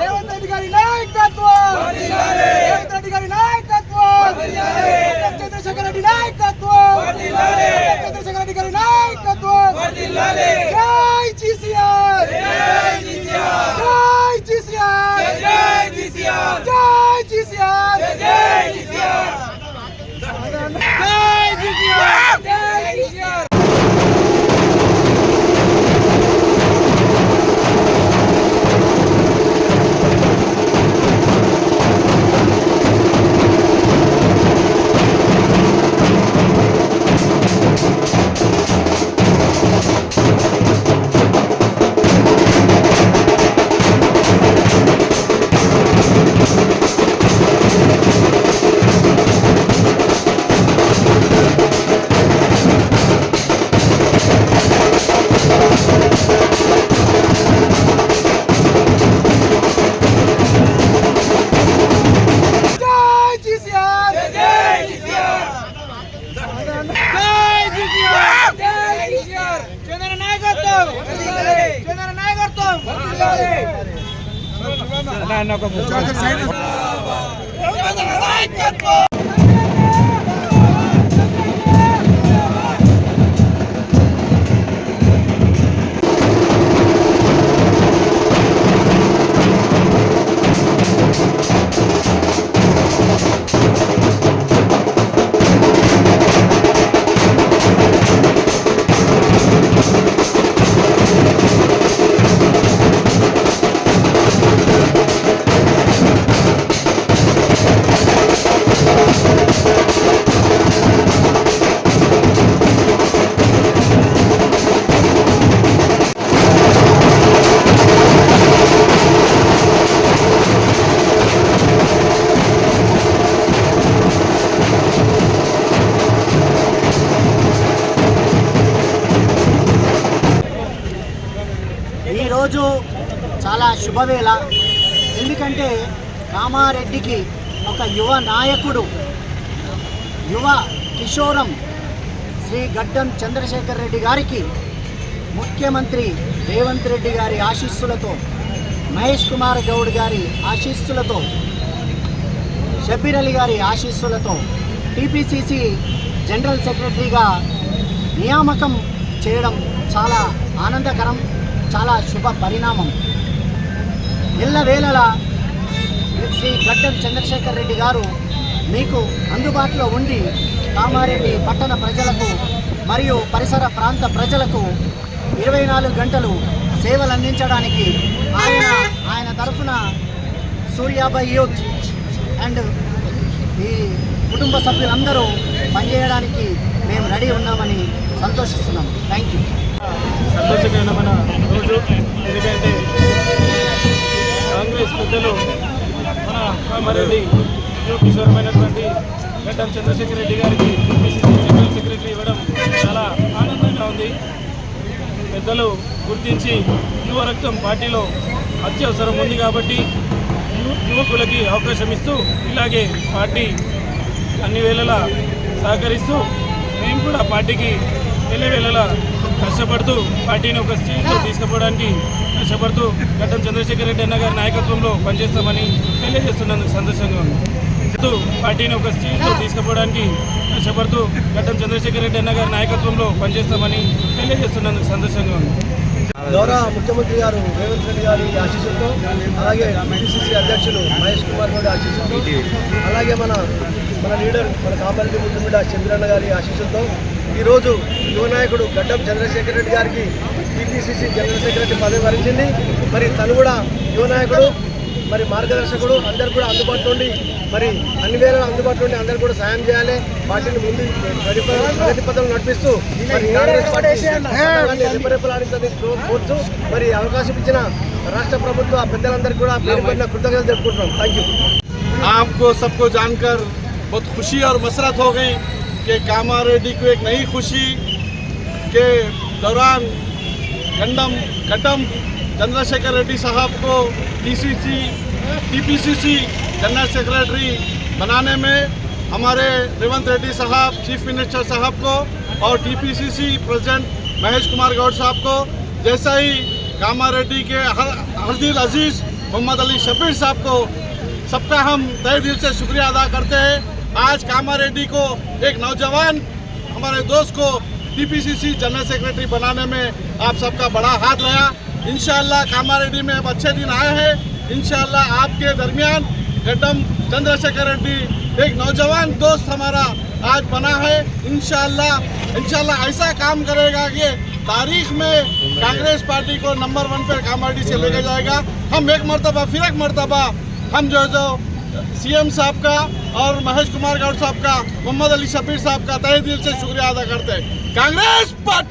రేవంత్ రెడ్డి గారి నాయకత్వం. రేవంత్ రెడ్డి గారి నాయకత్వం. చంద్రశేఖర్ రెడ్డి నాయకత్వం. చంద్రశేఖర్ రెడ్డి గారి నాయకత్వం. ఆయన ఒక ఈరోజు చాలా శుభవేళ. ఎందుకంటే కామారెడ్డికి ఒక యువ నాయకుడు యువ కిషోరం శ్రీ గడ్డం చంద్రశేఖర్ రెడ్డి గారికి ముఖ్యమంత్రి రేవంత్ రెడ్డి గారి ఆశీస్సులతో మహేష్ కుమార్ గౌడ్ గారి ఆశీస్సులతో షబ్బీర్ అలీ గారి ఆశీస్సులతో టీపీసీసీ జనరల్ సెక్రటరీగా నియామకం చేయడం చాలా ఆనందకరం. చాలా శుభ పరిణామం. ఎల్లవేళలా శ్రీ గడ్డం చంద్రశేఖర్ రెడ్డి గారు మీకు అందుబాటులో ఉండి కామారెడ్డి పట్టణ ప్రజలకు మరియు పరిసర ప్రాంత ప్రజలకు ఇరవై నాలుగు గంటలు సేవలు అందించడానికి ఆయన ఆయన తరఫున సూర్యాబాయ్ యూత్ అండ్ ఈ కుటుంబ సభ్యులందరూ పనిచేయడానికి మేము రెడీ ఉన్నామని సంతోషిస్తున్నాం. Thank you. సంతోషకరమైన రోజు. ఎందుకంటే కాంగ్రెస్ పెద్దలు మన కామారెడ్డి కిషోరమైనటువంటి గడ్డం చంద్రశేఖర్ రెడ్డి గారికి పిసిసి జనరల్ సెక్రటరీ ఇవ్వడం చాలా ఆనందంగా ఉంది. పెద్దలు గుర్తించి యువ రక్తం పార్టీలో అత్యవసరం ఉంది కాబట్టి యువకులకి అవకాశం ఇస్తూ ఇలాగే పార్టీ అన్ని వేళలా సహకరిస్తూ మేము కూడా పార్టీకి వెళ్ళే వేళలా కష్టపడుతూ పార్టీని ఒక స్టేజ్లో తీసుకుపోవడానికి కష్టపడుతూ గడ్డం చంద్రశేఖర్ రెడ్డి అన్న గారి నాయకత్వంలో పనిచేస్తామని తెలియజేస్తున్నందుకు సంతోషంగా ఉంది. పార్టీని ఒక స్టేజ్లో తీసుకుపోవడానికి కష్టపడుతూ గడ్డం చంద్రశేఖర్ రెడ్డి అన్న గారి నాయకత్వంలో పనిచేస్తామని తెలియజేస్తున్నందుకు సంతోషంగా ఉంది. గౌరవ ముఖ్యమంత్రి గారు రేవంత్ రెడ్డి గారి ఆశీస్సులతో అలాగే పిసిసి అధ్యక్షులు మహేష్ కుమార్ గౌడ్ ఆశీస్సులతో అలాగే మన మన లీడర్ మన కామారెడ్డి ముద్దుమిడ చంద్రన్న గారి ఆశీస్సులతో ఈరోజు యువ నాయకుడు గడ్డం చంద్రశేఖర్ రెడ్డి గారికి టీపీసీసీ జనరల్ సెక్రటరీ పదవి వరించింది మరి తను కూడా యువ నాయకుడు మరి మార్గదర్శకుడు అందరు కూడా అందుబాటులో ఉండి మరి అన్ని వేళ అందుబాటులో ఉండి అందరు కూడా సాయం చేయాలి పార్టీని ముందు ప్రగతి పద- ప్రగతి పథంలో నడిపిస్తూ మరి కాంగ్రెస్ పార్టీ పథకాన్ని రెపరెపలాడించని కో- కోరుతూ మరి అవకాశం ఇచ్చిన రాష్ట్ర ప్రభుత్వ పెద్దలందరికీ కూడా పేరు పడిన కృతజ్ఞతలు జరుపుకుంటున్నాం థ్యాంక్ యూ आपको सबको जानकर बहुत खुशी और मसरत हो गई कि कामा रेड्डी को एक नई खुशी के दौरान गंडम गड्डम चंद्रशेखर रेड्डी साहब को टीसीसी टीपीसीसी जनरल सेक्रेटरी बनाने में हमारे रेवंत रेड्डी साहब चीफ मिनिस्टर साहब को और टीपीसीसी प्रेसिडेंट महेश कुमार गौड़ साहब को, जैसा ही कामा रेड्डी के हर हरदिल अज़ीज़, मोहम्मद अली शबीर साहब को सबका हम तहे दिल से शुक्रिया अदा करते हैं। आज कामा रेड्डी को एक नौजवान हमारे दोस्त को टीपीसीसी जनरल सेक्रेटरी बनाने में आप सबका बड़ा हाथ रहा। इंशाल्लाह कामारेड्डी में अब अच्छे दिन आए हैं। इंशाल्लाह आपके दरमियान गड्डम चंद्रशेखर रेड्डी एक नौजवान दोस्त हमारा आज बना है। इंशाल्लाह इंशाल्लाह ऐसा काम करेगा कि तारीख में कांग्रेस पार्टी को नंबर वन पर कामारेड्डी से लेके जाएगा। हम एक मरतबा, फिर एक मरतबा। हम जो जो सीएम साहब का और महेश कुमार गौड़ साहब का, मोहम्मद अली शबीर साहब का तहे दिल से शुक्रिया अदा करते हैं। कांग्रेस पार्टी!